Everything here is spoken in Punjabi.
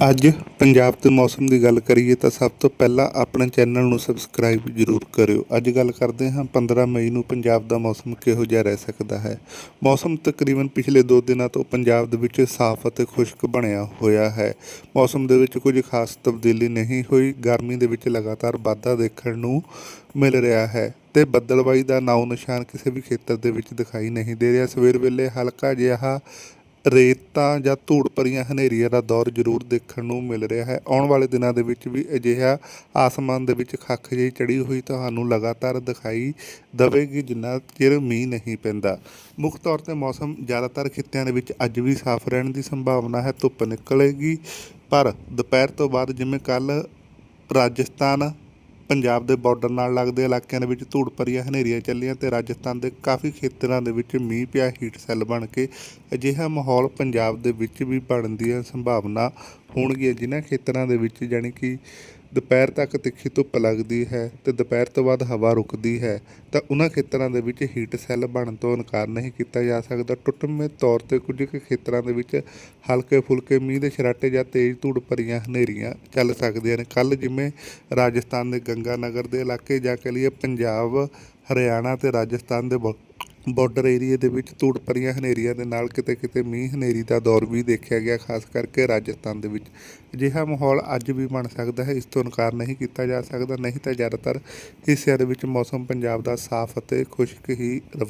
ਅੱਜ ਪੰਜਾਬ ਦੇ ਮੌਸਮ ਦੀ ਗੱਲ ਕਰੀਏ ਤਾਂ ਸਭ ਤੋਂ ਪਹਿਲਾਂ ਆਪਣੇ ਚੈਨਲ ਨੂੰ ਸਬਸਕ੍ਰਾਈਬ ਜ਼ਰੂਰ ਕਰਿਓ। ਅੱਜ ਗੱਲ ਕਰਦੇ ਹਾਂ 15 ਮਈ ਨੂੰ ਪੰਜਾਬ ਦਾ ਮੌਸਮ ਕਿਹੋ ਜਿਹਾ ਰਹਿ ਸਕਦਾ ਹੈ। ਮੌਸਮ ਤਕਰੀਬਨ ਪਿਛਲੇ 2 ਦਿਨਾਂ ਤੋਂ ਪੰਜਾਬ ਦੇ ਵਿੱਚ ਸਾਫ਼ ਅਤੇ ਖੁਸ਼ਕ ਬਣਿਆ ਹੋਇਆ ਹੈ। ਮੌਸਮ ਦੇ ਵਿੱਚ ਕੁਝ ਖਾਸ ਤਬਦੀਲੀ ਨਹੀਂ ਹੋਈ। ਗਰਮੀ ਦੇ ਵਿੱਚ ਲਗਾਤਾਰ ਵਾਧਾ ਦੇਖਣ ਨੂੰ ਮਿਲ ਰਿਹਾ ਹੈ ਤੇ ਬੱਦਲਬਾਈ ਦਾ ਨਾਉ ਨਿਸ਼ਾਨ ਕਿਸੇ ਵੀ ਖੇਤਰ ਦੇ ਵਿੱਚ ਦਿਖਾਈ ਨਹੀਂ ਦੇ ਰਿਹਾ। ਸਵੇਰ ਵੇਲੇ ਹਲਕਾ ਜਿਹਾ ਰੇਤਾਂ ਜਾਂ ਧੂੜ ਭਰੀਆਂ ਹਨੇਰੀਆਂ ਦਾ ਦੌਰ ਜ਼ਰੂਰ ਦੇਖਣ ਨੂੰ ਮਿਲ ਰਿਹਾ ਹੈ। ਆਉਣ ਵਾਲੇ ਦਿਨਾਂ ਦੇ ਵਿੱਚ ਵੀ ਅਜਿਹਾ ਆਸਮਾਨ ਦੇ ਵਿੱਚ ਖੱਖ ਜਿਹੀ ਚੜੀ ਹੋਈ ਤੁਹਾਨੂੰ ਲਗਾਤਾਰ ਦਿਖਾਈ ਦੇਵੇਗੀ, ਜਿੰਨਾ ਚਿਰ ਮੀਂਹ ਨਹੀਂ ਪੈਂਦਾ। ਮੁੱਖ ਤੌਰ ਤੇ ਮੌਸਮ ਜ਼ਿਆਦਾਤਰ ਖਿੱਤਿਆਂ ਦੇ ਵਿੱਚ ਅੱਜ ਵੀ ਸਾਫ਼ ਰਹਿਣ ਦੀ ਸੰਭਾਵਨਾ ਹੈ, ਧੁੱਪ ਨਿਕਲੇਗੀ। ਪਰ ਦੁਪਹਿਰ ਤੋਂ ਬਾਅਦ ਜਿਵੇਂ ਕੱਲ ਰਾਜਸਥਾਨ ਪੰਜਾਬ ਦੇ ਬਾਰਡਰ ਨਾਲ ਲੱਗਦੇ ਇਲਾਕਿਆਂ ਦੇ ਵਿੱਚ ਧੂੜ ਭਰੀਆਂ ਹਨੇਰੀਆਂ ਚੱਲੀਆਂ ਤੇ ਰਾਜਸਥਾਨ ਦੇ ਕਾਫੀ ਖੇਤਰਾਂ ਦੇ ਵਿੱਚ ਮੀਂਹ ਪਿਆ ਹੀਟ ਸੈੱਲ ਬਣ ਕੇ। ਅਜਿਹਾ ਮਾਹੌਲ ਪੰਜਾਬ ਦੇ ਵਿੱਚ ਵੀ ਬਣਨ ਦੀ ਸੰਭਾਵਨਾ ਹੋਣਗੀਆਂ ਜਿਨ੍ਹਾਂ ਖੇਤਰਾਂ ਦੇ ਵਿੱਚ ਜਾਣੀ ਕਿ ਦੁਪਹਿਰ ਤੱਕ ਤਿੱਖੀ ਧੁੱਪ ਲੱਗਦੀ ਹੈ ਤੇ ਦੁਪਹਿਰ ਤੋਂ ਬਾਅਦ ਹਵਾ ਰੁਕਦੀ ਹੈ, ਤਾਂ ਉਹਨਾਂ ਖੇਤਰਾਂ ਦੇ ਵਿੱਚ ਹੀਟ ਸੈੱਲ ਬਣਨ ਤੋਂ ਇਨਕਾਰ ਨਹੀਂ ਕੀਤਾ ਜਾ ਸਕਦਾ। ਟੁੱਟਵੇਂ ਤੌਰ ਤੇ ਕੁਝ ਕੁ ਖੇਤਰਾਂ ਦੇ ਵਿੱਚ ਹਲਕੇ ਫੁਲਕੇ ਮੀਂਹ ਦੇ ਛਰਾਟੇ ਜਾਂ ਤੇਜ਼ ਧੂੜ ਭਰੀਆਂ ਹਨੇਰੀਆਂ ਚੱਲ ਸਕਦੀਆਂ ਨੇ। ਕੱਲ ਜਿਵੇਂ ਰਾਜਸਥਾਨ ਦੇ ਗੰਗਾ ਨਗਰ ਦੇ ਇਲਾਕੇ ਜਾਂ ਕਹ ਲਈਏ ਪੰਜਾਬ, ਹਰਿਆਣਾ ਤੇ ਰਾਜਸਥਾਨ ਦੇ ਬਾਰਡਰ ਏਰੀਏ ਦੇ ਵਿੱਚ ਧੂੜ ਭਰੀਆਂ ਹਨੇਰੀਆਂ ਦੇ ਨਾਲ ਕਿਤੇ ਕਿਤੇ ਮੀਂਹ ਹਨੇਰੀ ਦਾ ਦੌਰ ਵੀ ਦੇਖਿਆ ਗਿਆ, ਖਾਸ ਕਰਕੇ ਰਾਜਸਥਾਨ ਦੇ ਵਿੱਚ। ਅਜਿਹਾ ਮਾਹੌਲ ਅੱਜ ਵੀ ਬਣ ਸਕਦਾ ਹੈ, ਇਸ ਤੋਂ ਇਨਕਾਰ ਨਹੀਂ ਕੀਤਾ ਜਾ ਸਕਦਾ, ਨਹੀਂ ਤਾਂ ਜ਼ਿਆਦਾਤਰ ਹਿੱਸਿਆਂ ਦੇ ਵਿੱਚ ਮੌਸਮ ਪੰਜਾਬ ਦਾ ਸਾਫ਼ ਅਤੇ ਖੁਸ਼ਕ ਹੀ ਰਵੇ।